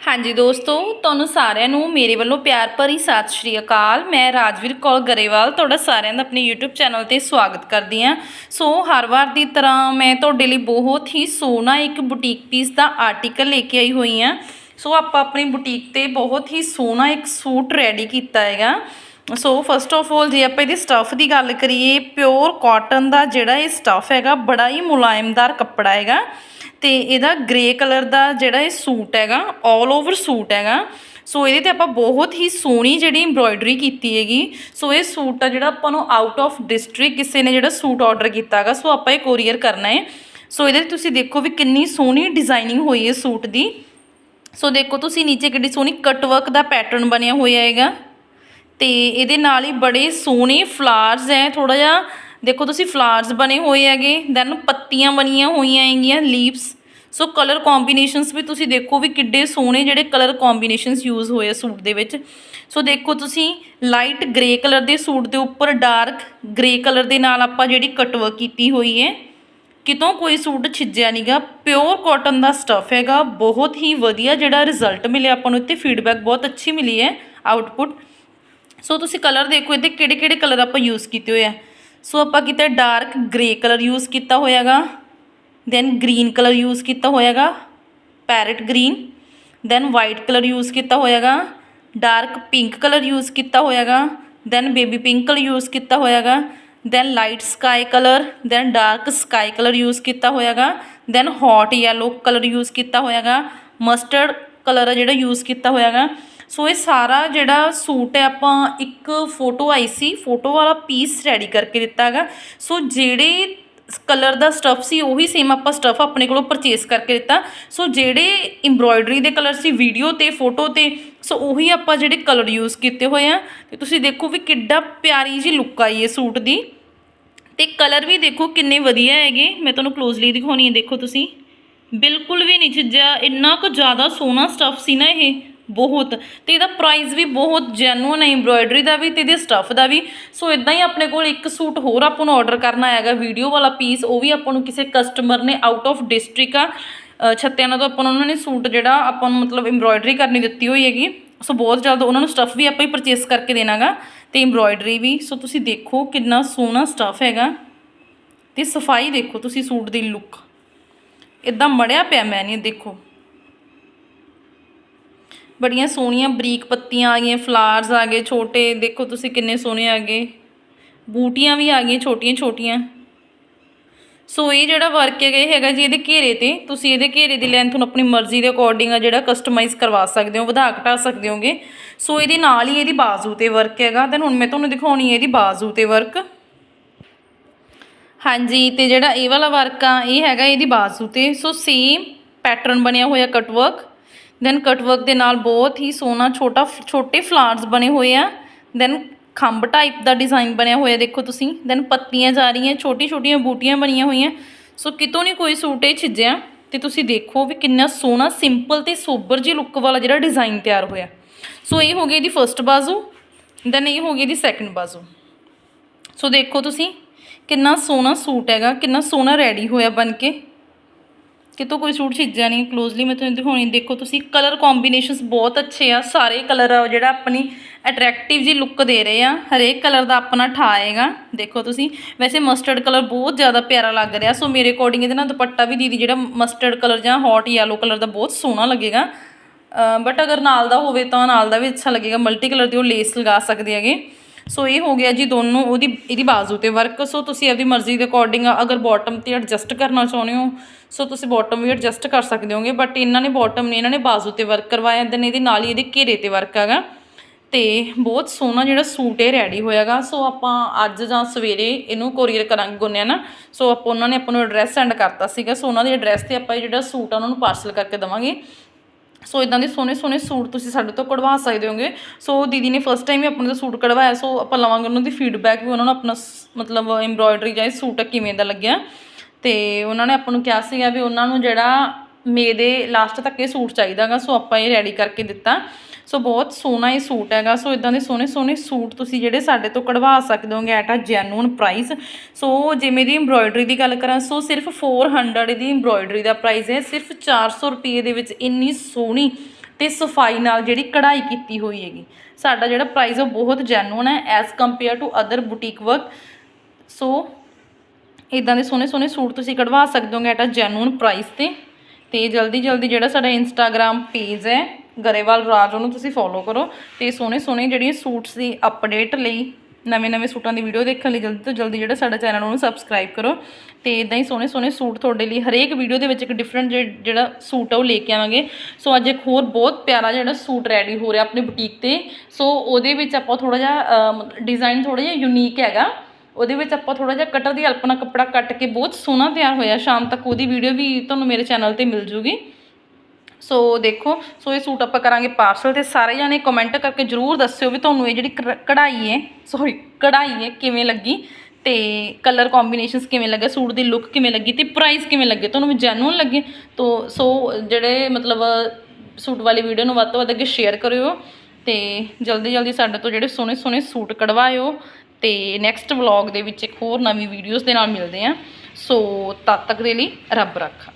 ਹਾਂਜੀ ਦੋਸਤੋ, ਤੁਹਾਨੂੰ ਸਾਰਿਆਂ ਨੂੰ ਮੇਰੇ ਵੱਲੋਂ ਪਿਆਰ ਭਰੀ ਸਤਿ ਸ਼੍ਰੀ ਅਕਾਲ। ਮੈਂ ਰਾਜਵੀਰ ਕੌਰ ਗਰੇਵਾਲ, ਤੁਹਾਡਾ ਸਾਰਿਆਂ ਦਾ ਆਪਣੇ YouTube ਚੈਨਲ ਤੇ ਸਵਾਗਤ ਕਰਦੀ ਹਾਂ। ਸੋ, ਹਰ ਵਾਰ ਦੀ ਤਰ੍ਹਾਂ ਮੈਂ ਤੁਹਾਡੇ ਲਈ ਬਹੁਤ ਹੀ ਸੋਹਣਾ ਇੱਕ ਬੁਟੀਕ ਪੀਸ ਦਾ ਆਰਟੀਕਲ ਲੈ ਕੇ ਆਈ ਹੋਈ ਹਾਂ। ਸੋ, ਆਪਾਂ ਆਪਣੀ ਬੁਟੀਕ ਤੇ ਬਹੁਤ ਹੀ ਸੋਹਣਾ ਇੱਕ ਸੂਟ ਰੈਡੀ ਕੀਤਾ ਹੈਗਾ। ਸੋ ਫਸਟ ਆਫ ਆਲ ਜੇ ਆਪਾਂ ਇਹਦੇ ਸਟੱਫ ਦੀ ਗੱਲ ਕਰੀਏ ਪਿਓਰ ਕਾਟਨ ਦਾ ਜਿਹੜਾ ਇਹ ਸਟੱਫ ਹੈਗਾ, ਬੜਾ ਹੀ ਮੁਲਾਇਮਦਾਰ ਕੱਪੜਾ ਹੈਗਾ। ਤੇ ਇਹਦਾ ਗ੍ਰੇ ਕਲਰ ਦਾ ਜਿਹੜਾ ਇਹ ਸੂਟ ਹੈਗਾ 올 ਓਵਰ ਸੂਟ ਹੈਗਾ। ਸੋ ਇਹਦੇ ਤੇ ਆਪਾਂ ਬਹੁਤ ਹੀ ਸੋਹਣੀ ਜਿਹੜੀ ਐਮਬ੍ਰੋਇਡਰੀ ਕੀਤੀ ਹੈਗੀ। ਸੋ ਇਹ ਸੂਟ ਆ ਜਿਹੜਾ ਆਪਾਂ ਨੂੰ ਆਊਟ ਆਫ ਡਿਸਟ੍ਰਿਕਟ ਕਿਸੇ ਨੇ ਜਿਹੜਾ ਸੂਟ ਆਰਡਰ ਕੀਤਾ ਹੈਗਾ ਸੋ ਆਪਾਂ ਇਹ ਕੋਰੀਅਰ ਕਰਨਾ ਹੈ। ਸੋ ਇਹਦੇ ਤੇ ਤੁਸੀਂ ਦੇਖੋ ਵੀ ਕਿੰਨੀ ਸੋਹਣੀ ਡਿਜ਼ਾਈਨਿੰਗ ਹੋਈ ਹੈ ਸੂਟ ਦੀ। ਸੋ ਦੇਖੋ ਤੁਸੀਂ ਨੀਚੇ ਕਿੰਨੀ ਸੋਹਣੀ ਕਟਵਰਕ ਦਾ ਪੈਟਰਨ ਬਣਿਆ ਹੋਇਆ ਹੈਗਾ। ਤੇ ਇਹਦੇ ਨਾਲ ਹੀ ਬੜੇ ਸੋਹਣੇ ਫਲਾਰਸ ਹੈ ਥੋੜਾ ਜਿਹਾ, ਦੇਖੋ ਤੁਸੀਂ ਫਲਾਰਸ ਬਣੇ ਹੋਏ ਹੈਗੇ ਦੈਨ ਪੱਤੀਆਂ ਬਣੀਆਂ ਹੋਈਆਂ ਹੈਗੀਆਂ ਲੀਵਸ ਸੋ ਕਲਰ ਕੰਬੀਨੇਸ਼ਨਸ ਵੀ ਤੁਸੀਂ ਦੇਖੋ ਵੀ ਕਿੱਡੇ ਸੋਹਣੇ ਜਿਹੜੇ ਕਲਰ ਕੰਬੀਨੇਸ਼ਨਸ ਯੂਜ਼ ਹੋਏ ਆ ਸੂਟ ਦੇ ਵਿੱਚ। ਸੋ ਦੇਖੋ ਤੁਸੀਂ ਲਾਈਟ ਗ੍ਰੇ ਕਲਰ ਦੇ ਸੂਟ ਦੇ ਉੱਪਰ ਡਾਰਕ ਗ੍ਰੇ ਕਲਰ ਦੇ ਨਾਲ ਆਪਾਂ ਜਿਹੜੀ ਕਟਵਰਕ ਕੀਤੀ ਹੋਈ ਹੈ ਕਿਤੋਂ ਕੋਈ ਸੂਟ ਛਿੱਜਿਆ ਨਹੀਂਗਾ ਪਿਓਰ ਕਾਟਨ ਦਾ ਸਟੱਫ ਹੈਗਾ, ਬਹੁਤ ਹੀ ਵਧੀਆ ਜਿਹੜਾ ਰਿਜ਼ਲਟ ਮਿਲਿਆ ਆਪਾਂ ਨੂੰ, ਇੱਥੇ ਫੀਡਬੈਕ ਬਹੁਤ ਅੱਛੀ ਮਿਲੀ ਹੈ ਆਊਟਪੁੱਟ ਸੋ ਤੁਸੀਂ ਕਲਰ ਦੇਖੋ, ਇਹਦੇ ਕਿਹੜੇ ਕਿਹੜੇ ਕਲਰ ਆਪਾਂ ਯੂਜ਼ ਕੀਤੇ ਹੋਏ ਆ? ਸੋ ਆਪਾਂ ਕੀਤਾ ਡਾਰਕ ਗ੍ਰੇ ਕਲਰ ਯੂਜ਼ ਕੀਤਾ ਹੋਇਆਗਾ। ਦੈਨ ਗ੍ਰੀਨ ਕਲਰ ਯੂਜ਼ ਕੀਤਾ ਹੋਇਆਗਾ। Parrot green then white colour use ਕੀਤਾ ਹੋਇਆਗਾ। ਡਾਰਕ ਪਿੰਕ ਕਲਰ ਯੂਜ਼ ਕੀਤਾ ਹੋਇਆਗਾ। Then baby pink colour use ਕੀਤਾ ਹੋਇਆਗਾ। Then light sky colour then dark sky colour use ਕੀਤਾ ਹੋਇਆਗਾ। Then hot yellow colour use ਕੀਤਾ ਹੋਇਆਗਾ। Mustard colour ਆ ਜਿਹੜਾ use ਕੀਤਾ ਹੋਇਆਗਾ। ਸੋ ਇਹ ਸਾਰਾ ਜਿਹੜਾ ਸੂਟ ਹੈ, ਆਪਾਂ ਇੱਕ ਫੋਟੋ ਆਈ ਸੀ ਫੋਟੋ ਵਾਲਾ ਪੀਸ ਰੈਡੀ ਕਰਕੇ ਦਿੱਤਾ ਹੈਗਾ। ਸੋ ਜਿਹੜੇ ਕਲਰ ਦਾ ਸਟਫ ਸੀ, ਉਹੀ ਸੇਮ ਆਪਾਂ ਸਟਫ ਆਪਣੇ ਕੋਲੋਂ ਪਰਚੇਸ ਕਰਕੇ ਦਿੱਤਾ। ਸੋ ਜਿਹੜੇ ਐਮਬ੍ਰੋਇਡਰੀ ਦੇ ਕਲਰ ਸੀ ਵੀਡੀਓ ਤੇ ਫੋਟੋ ਤੇ, ਸੋ ਉਹੀ ਆਪਾਂ ਜਿਹੜੇ ਕਲਰ ਯੂਜ਼ ਕੀਤੇ ਹੋਏ ਆ। ਤੇ ਤੁਸੀਂ ਦੇਖੋ ਵੀ ਕਿੱਡਾ ਪਿਆਰੀ ਜੀ ਲੁੱਕ ਆਈ ਇਹ ਸੂਟ ਦੀ। ਤੇ ਕਲਰ ਵੀ ਦੇਖੋ ਕਿੰਨੇ ਵਧੀਆ ਹੈਗੇ। ਮੈਂ ਤੁਹਾਨੂੰ ਕਲੋਜ਼ਲੀ ਦਿਖਾਉਣੀ ਹੈ, ਦੇਖੋ ਤੁਸੀਂ। ਬਿਲਕੁਲ ਵੀ ਨਹੀਂ ਛਿੱਜਿਆ ਇੰਨਾ ਕੁ ਜ਼ਿਆਦਾ ਸੋਹਣਾ ਸਟਫ ਸੀ ਨਾ ਇਹ। ਬਹੁਤ ਤੇ ਇਹਦਾ ਪ੍ਰਾਈਸ ਵੀ ਬਹੁਤ ਜੈਨੂਨ ਹੈ ਐਮਬ੍ਰੋਇਡਰੀ ਦਾ ਵੀ ਤੇ ਇਹਦੇ ਸਟੱਫ ਦਾ ਵੀ। ਸੋ ਇਦਾਂ ਹੀ ਆਪਣੇ ਕੋਲ ਇੱਕ ਸੂਟ ਹੋਰ ਆਪਾਂ ਨੂੰ ਆਰਡਰ ਕਰਨਾ ਹੈਗਾ ਵੀਡੀਓ ਵਾਲਾ ਪੀਸ ਉਹ ਵੀ ਆਪਾਂ ਨੂੰ ਕਿਸੇ ਕਸਟਮਰ ਨੇ ਆਊਟ ਆਫ ਡਿਸਟ੍ਰਿਕਟ ਆ ਅ, ਤੋਂ ਆਪਾਂ ਨੂੰ ਉਹਨਾਂ ਨੇ ਸੂਟ ਜਿਹੜਾ ਆਪਾਂ ਨੂੰ ਮਤਲਬ ਐਮਬ੍ਰੋਇਡਰੀ ਕਰਨੀ ਦਿੱਤੀ ਹੋਈ ਹੈਗੀ। ਸੋ ਬਹੁਤ ਜਲਦ ਉਹਨਾਂ ਨੂੰ ਸਟੱਫ ਵੀ ਆਪਾਂ ਹੀ ਪਰਚੇਸ ਕਰਕੇ ਦੇਣਾਗਾ ਤੇ ਐਮਬ੍ਰੋਇਡਰੀ ਵੀ। ਸੋ ਤੁਸੀਂ ਦੇਖੋ ਕਿੰਨਾ ਸੋਹਣਾ ਸਟੱਫ ਹੈਗਾ। ਤੇ ਸਫ਼ਾਈ ਦੇਖੋ ਤੁਸੀਂ ਸੂਟ ਦੀ ਲੁੱਕ ਇਦਾਂ ਮੜਿਆ ਪਿਆ ਮੈਂ ਨਹੀਂ ਦੇਖੋ। ਬੜੀਆਂ ਸੋਹਣੀਆਂ ਬਰੀਕ ਪੱਤੀਆਂ ਆ ਗਈਆਂ ਫਲਾਵਰਸ ਆ ਗਏ, ਛੋਟੇ, ਦੇਖੋ ਤੁਸੀਂ ਕਿੰਨੇ ਸੋਹਣੇ ਆ ਗਏ। ਬੂਟੀਆਂ ਵੀ ਆ ਗਈਆਂ ਛੋਟੀਆਂ ਛੋਟੀਆਂ। ਸੋ ਇਹ ਜਿਹੜਾ ਵਰਕ ਹੈਗਾ, ਇਹ ਹੈਗਾ ਜੀ ਇਹਦੇ ਘੇਰੇ ਤੇ। ਤੁਸੀਂ ਇਹਦੇ ਘੇਰੇ ਦੀ ਲੈਂਥ ਨੂੰ ਆਪਣੀ ਮਰਜ਼ੀ ਦੇ ਅਕੋਰਡਿੰਗ ਆ ਜਿਹੜਾ ਕਸਟਮਾਈਜ਼ ਕਰਵਾ ਸਕਦੇ ਹੋ, ਵਧਾ ਘਟਾ ਸਕਦੇ ਹੋਗੇ। ਸੋ ਇਹਦੇ ਨਾਲ ਹੀ ਇਹਦੀ ਬਾਜ਼ੂ ਤੇ ਵਰਕ ਹੈਗਾ। ਦੈਨ ਹੁਣ ਮੈਂ ਤੁਹਾਨੂੰ ਦਿਖਾਉਣੀ ਹੈ ਇਹਦੀ ਬਾਜ਼ੂ ਤੇ ਵਰਕ ਹਾਂਜੀ, ਤੇ ਜਿਹੜਾ ਇਹ ਵਾਲਾ ਵਰਕ ਆ, ਇਹ ਹੈਗਾ ਇਹਦੀ ਬਾਜ਼ੂ ਤੇ। ਸੋ ਸੇਮ ਪੈਟਰਨ ਬਣਿਆ ਹੋਇਆ cut work then cut work ਦੇ ਨਾਲ ਬਹੁਤ ਹੀ ਸੋਹਣਾ ਛੋਟਾ, ਛੋਟੇ ਫਲਾਰਸ ਬਣੇ ਹੋਏ ਆ। ਦੈਨ ਖੰਭ ਟਾਈਪ ਦਾ ਡਿਜ਼ਾਈਨ ਬਣਿਆ ਹੋਇਆ, ਦੇਖੋ ਤੁਸੀਂ। ਦੈਨ ਪੱਤੀਆਂ ਜਾ ਰਹੀਆਂ ਛੋਟੀ ਛੋਟੀਆਂ ਬੂਟੀਆਂ ਬਣੀਆਂ ਹੋਈਆਂ। ਸੋ ਕਿਤੋਂ ਨਹੀਂ ਕੋਈ ਸੂਟ ਇਹ ਛਿੱਜਿਆ, ਤੇ ਤੁਸੀਂ ਦੇਖੋ ਵੀ ਕਿੰਨਾ ਸੋਹਣਾ ਸਿੰਪਲ ਤੇ ਸੋਬਰ ਜੀ ਲੁੱਕ ਵਾਲਾ ਜਿਹੜਾ ਡਿਜ਼ਾਈਨ ਤਿਆਰ ਹੋਇਆ। ਸੋ ਇਹ ਹੋ ਗਈ ਇਹਦੀ ਫਰਸਟ ਬਾਜ਼ੂ ਦੈਨ ਇਹ ਹੋ ਗਈ ਇਹਦੀ ਸੈਕੰਡ ਬਾਜ਼ੂ। ਸੋ ਦੇਖੋ ਤੁਸੀਂ, ਕਿੰਨਾ ਸੋਹਣਾ ਸੂਟ ਹੈਗਾ, ਕਿੰਨਾ ਸੋਹਣਾ ਰੈਡੀ ਹੋਇਆ ਬਣ ਕੇ। ਕਿਤੋਂ ਕੋਈ ਸੂਟ ਛਿੱਜਿਆ ਨਹੀਂ ਕਲੋਜ਼ਲੀ ਮੈਂ ਤੁਹਾਨੂੰ ਦਿਖਾਉਣੀ, ਦੇਖੋ ਤੁਸੀਂ ਕਲਰ ਕੰਬੀਨੇਸ਼ਨਸ ਬਹੁਤ ਅੱਛੇ ਆ, ਸਾਰੇ ਕਲਰ ਆ, ਜਿਹੜਾ ਆਪਣੀ ਅਟਰੈਕਟਿਵ ਜੀ ਲੁੱਕ ਦੇ ਰਹੇ ਆ, ਹਰੇਕ ਕਲਰ ਦਾ ਆਪਣਾ ਠਾ ਹੈਗਾ ਦੇਖੋ ਤੁਸੀਂ। ਵੈਸੇ ਮਸਟਰਡ ਕਲਰ ਬਹੁਤ ਜ਼ਿਆਦਾ ਪਿਆਰਾ ਲੱਗ ਰਿਹਾ ਸੋ ਮੇਰੇ ਅਕੋਰਡਿੰਗ ਇਹਦੇ ਨਾਲ ਦੁਪੱਟਾ ਵੀ ਦੀਦੀ ਜਿਹੜਾ ਮਸਟਰਡ ਕਲਰ ਜਾਂ ਹੌਟ ਯੈਲੋ ਕਲਰ ਦਾ ਬਹੁਤ ਸੋਹਣਾ ਲੱਗੇਗਾ। ਬਟ ਅਗਰ ਨਾਲ ਦਾ ਹੋਵੇ ਤਾਂ ਨਾਲ ਦਾ ਵੀ ਅੱਛਾ ਲੱਗੇਗਾ ਮਲਟੀ ਕਲਰ ਦੀ ਉਹ ਲੇਸ ਲਗਾ ਸਕਦੇ ਹੈਗੇ। ਸੋ ਇਹ ਹੋ ਗਿਆ ਜੀ ਦੋਨੋਂ ਉਹਦੀ, ਇਹਦੀ ਬਾਜ਼ੂ ਤੇ ਵਰਕ ਸੋ ਤੁਸੀਂ ਆਪਦੀ ਮਰਜ਼ੀ ਦੇ ਅਕੋਰਡਿੰਗ ਅਗਰ ਬਾਟਮ ਤੇ ਐਡਜਸਟ ਕਰਨਾ ਚਾਹੁੰਦੇ ਹੋ ਸੋ ਤੁਸੀਂ ਬਾਟਮ ਵੀ ਐਡਜਸਟ ਕਰ ਸਕਦੇ ਹੋਗੇ ਬਟ ਇਹਨਾਂ ਨੇ ਬਾਟਮ ਨੇ ਇਹਨਾਂ ਨੇ ਬਾਜ਼ੂ ਤੇ ਵਰਕ ਕਰਵਾਇਆ ਦੈਨ ਇਹਦੇ ਨਾਲ ਹੀ ਇਹਦੇ ਘੇਰੇ ਤੇ ਵਰਕ ਹੈਗਾ। ਤੇ ਬਹੁਤ ਸੋਹਣਾ ਜਿਹੜਾ ਸੂਟ ਇਹ ਰੈਡੀ ਹੋਇਆਗਾ। ਸੋ ਆਪਾਂ ਅੱਜ ਜਾਂ ਸਵੇਰੇ ਇਹਨੂੰ ਕੋਰੀਅਰ ਕਰਾਂਗੇ ਗੁੰਨਿਆ ਨਾ ਸੋ ਆਪਾਂ ਉਹਨਾਂ ਨੇ ਆਪਾਂ ਨੂੰ ਐਡਰੈਸ ਸੈਂਡ ਕਰਤਾ ਸੀਗਾ। ਸੋ ਉਹਨਾਂ ਦੇ ਐਡਰੈਸ ਤੇ ਆਪਾਂ ਇਹ ਜਿਹੜਾ ਸੂਟ ਆ, ਉਹਨਾਂ ਨੂੰ ਪਾਰਸਲ ਕਰਕੇ ਦਵਾਂਗੇ। ਸੋ ਇਦਾਂ ਦੇ ਸੋਹਣੇ ਸੋਹਣੇ ਸੂਟ ਤੁਸੀਂ ਸਾਡੇ ਤੋਂ ਕਢਵਾ ਸਕਦੇ ਹੋਗੇ। ਸੋ ਦੀਦੀ ਨੇ ਫਸਟ ਟਾਈਮ ਹੀ ਆਪਣੇ ਤੋਂ ਸੂਟ ਕਢਵਾਇਆ, ਸੋ ਆਪਾਂ ਲਵਾਂਗੇ ਉਹਨਾਂ ਦੀ ਫੀਡਬੈਕ ਵੀ, ਉਹਨਾਂ ਨੂੰ ਆਪਣਾ ਮਤਲਬ ਐਮਬ੍ਰੋਇਡਰੀ ਜਾਂ ਸੂਟ ਕਿਵੇਂ ਦਾ ਲੱਗਿਆ। ਤੇ ਉਹਨਾਂ ਨੇ ਆਪਾਂ ਨੂੰ ਕਿਹਾ ਸੀਗਾ ਵੀ ਉਹਨਾਂ ਨੂੰ ਜਿਹੜਾ ਮੇ ਦੇ ਲਾਸਟ ਤੱਕ ਇਹ ਸੂਟ ਚਾਹੀਦਾਗਾ, ਸੋ ਆਪਾਂ ਇਹ ਰੈਡੀ ਕਰਕੇ ਦਿੱਤਾ। ਸੋ ਬਹੁਤ ਸੋਹਣਾ ਇਹ ਸੂਟ ਹੈਗਾ। ਸੋ ਇਦਾਂ ਦੇ ਸੋਹਣੇ ਸੋਹਣੇ ਸੂਟ ਤੁਸੀਂ ਜਿਹੜੇ ਸਾਡੇ ਤੋਂ ਕਢਵਾ ਸਕਦੇ ਹੋਗੇ ਐਟ ਆ ਜੈਨੂਨ ਪ੍ਰਾਈਸ ਸੋ ਜਿਵੇਂ ਦੀ ਐਮਬ੍ਰੋਇਡਰੀ ਦੀ ਗੱਲ ਕਰਾਂ, ਸੋ ਸਿਰਫ 400 ਦੀ ਐਮਬ੍ਰੋਇਡਰੀ ਦਾ ਪ੍ਰਾਈਸ ਹੈ। ਸਿਰਫ 400 ਰੁਪਏ ਦੇ ਵਿੱਚ ਇੰਨੀ ਸੋਹਣੀ ਤੇ ਸਫ਼ਾਈ ਨਾਲ ਜਿਹੜੀ ਕਢਾਈ ਕੀਤੀ ਹੋਈ ਹੈਗੀ। ਸਾਡਾ ਜਿਹੜਾ ਪ੍ਰਾਈਸ ਉਹ ਬਹੁਤ ਜੈਨੂਨ ਹੈ as compare to other boutique work so ਇਦਾਂ ਦੇ ਸੋਹਣੇ ਸੋਹਣੇ ਸੂਟ ਤੁਸੀਂ ਕਢਵਾ ਸਕਦੇ ਹੋਗੇ ਐਟ ਆ ਜੈਨੂਨ ਪ੍ਰਾਈਸ ਤੇ। ਤੇ ਜਲਦੀ ਜਲਦੀ ਜਿਹੜਾ ਸਾਡਾ ਇੰਸਟਾਗ੍ਰam ਪੇਜ ਹੈ ਗਰੇਵਾਲ ਰਾਜ, ਉਹਨੂੰ ਤੁਸੀਂ ਫੋਲੋ ਕਰੋ ਤੇ ਸੋਹਣੇ ਸੋਹਣੇ ਜਿਹੜੀਆਂ ਸੂਟਸ ਦੀ ਅਪਡੇਟ ਲਈ, ਨਵੇਂ ਨਵੇਂ ਸੂਟਾਂ ਦੀ ਵੀਡੀਓ ਦੇਖਣ ਲਈ ਜਲਦੀ ਤੋਂ ਜਲਦੀ ਜਿਹੜਾ ਸਾਡਾ ਚੈਨਲ ਉਹਨੂੰ ਸਬਸਕ੍ਰਾਈਬ ਕਰੋ ਤੇ ਇਦਾਂ ਹੀ ਸੋਹਣੇ ਸੋਹਣੇ ਸੂਟ ਤੁਹਾਡੇ ਲਈ ਹਰੇਕ ਵੀਡੀਓ ਦੇ ਵਿੱਚ ਇੱਕ ਡਿਫਰੈਂਟ ਜਿਹੜਾ ਸੂਟ ਆ ਉਹ ਲੈ ਕੇ ਆਵਾਂਗੇ। ਸੋ ਅੱਜ ਇੱਕ ਹੋਰ ਬਹੁਤ ਪਿਆਰਾ ਜਿਹੜਾ ਸੂਟ ਰੈਡੀ ਹੋ ਰਿਹਾ ਆਪਣੀ ਬੁਟੀਕ ਤੇ। ਸੋ ਉਹਦੇ ਵਿੱਚ ਆਪਾਂ ਥੋੜਾ ਜਿਹਾ ਡਿਜ਼ਾਈਨ ਥੋੜਾ ਜਿਹਾ ਯੂਨੀਕ ਹੈਗਾ। ਉਹਦੇ ਵਿੱਚ ਆਪਾਂ ਥੋੜਾ ਜਿਹਾ ਕਟਰ ਦੀ ਅਲਪਨਾ ਕੱਪੜਾ ਕੱਟ ਕੇ ਬਹੁਤ ਸੋਹਣਾ ਤਿਆਰ ਹੋਇਆ। ਸ਼ਾਮ ਤੱਕ ਉਹਦੀ ਵੀਡੀਓ ਵੀ ਤੁਹਾਨੂੰ ਮੇਰੇ ਚੈਨਲ ਤੇ ਮਿਲ ਜੂਗੀ। ਸੋ ਦੇਖੋ ਸੋ ਇਹ ਸੂਟ ਆਪਾਂ ਕਰਾਂਗੇ ਪਾਰਸਲ ਤੇ ਸਾਰੇ ਜਾਣੇ ਕਮੈਂਟ ਕਰਕੇ ਜਰੂਰ ਦੱਸਿਓ ਵੀ ਤੁਹਾਨੂੰ ਇਹ ਜਿਹੜੀ ਕਰ- ਕਢਾਈ ਹੈ ਸੌਰੀ ਕਢਾਈ ਹੈ ਕਿਵੇਂ ਲੱਗੀ ਤੇ ਕਲਰ ਕੰਬੀਨੇਸ਼ਨਸ ਕਿਵੇਂ ਲੱਗੇ ਸੂਟ ਦੀ ਲੁੱਕ ਕਿਵੇਂ ਲੱਗੀ ਤੇ ਪ੍ਰਾਈਸ ਕਿਵੇਂ ਲੱਗੇ, ਤੁਹਾਨੂੰ ਵੀ ਜੈਨੂਨ ਲੱਗੇ। ਤੋ ਸੋ ਜਿਹੜੇ ਮਤਲਬ ਸੂਟ ਵਾਲੀ ਵੀਡੀਓ ਨੂੰ ਵੱਧ ਤੋਂ ਵੱਧ ਅੱਗੇ ਸ਼ੇਅਰ ਕਰਿਓ ਤੇ ਜਲਦੀ ਜਲਦੀ ਸਾਡੇ ਤੋਂ ਜਿਹੜੇ ਸੋਹਣੇ ਸੋਹਣੇ ਸੂਟ ਕਢਵਾਇਓ ਤੇ ਨੈਕਸਟ ਵਲੌਗ ਦੇ ਵਿੱਚ ਇੱਕ ਹੋਰ ਨਵੀਂ ਵੀਡੀਓਜ਼ ਦੇ ਨਾਲ ਮਿਲਦੇ ਆਂ ਸੋ ਤਦ ਤੱਕ ਦੇ ਲਈ ਰੱਬ ਰੱਖਾ।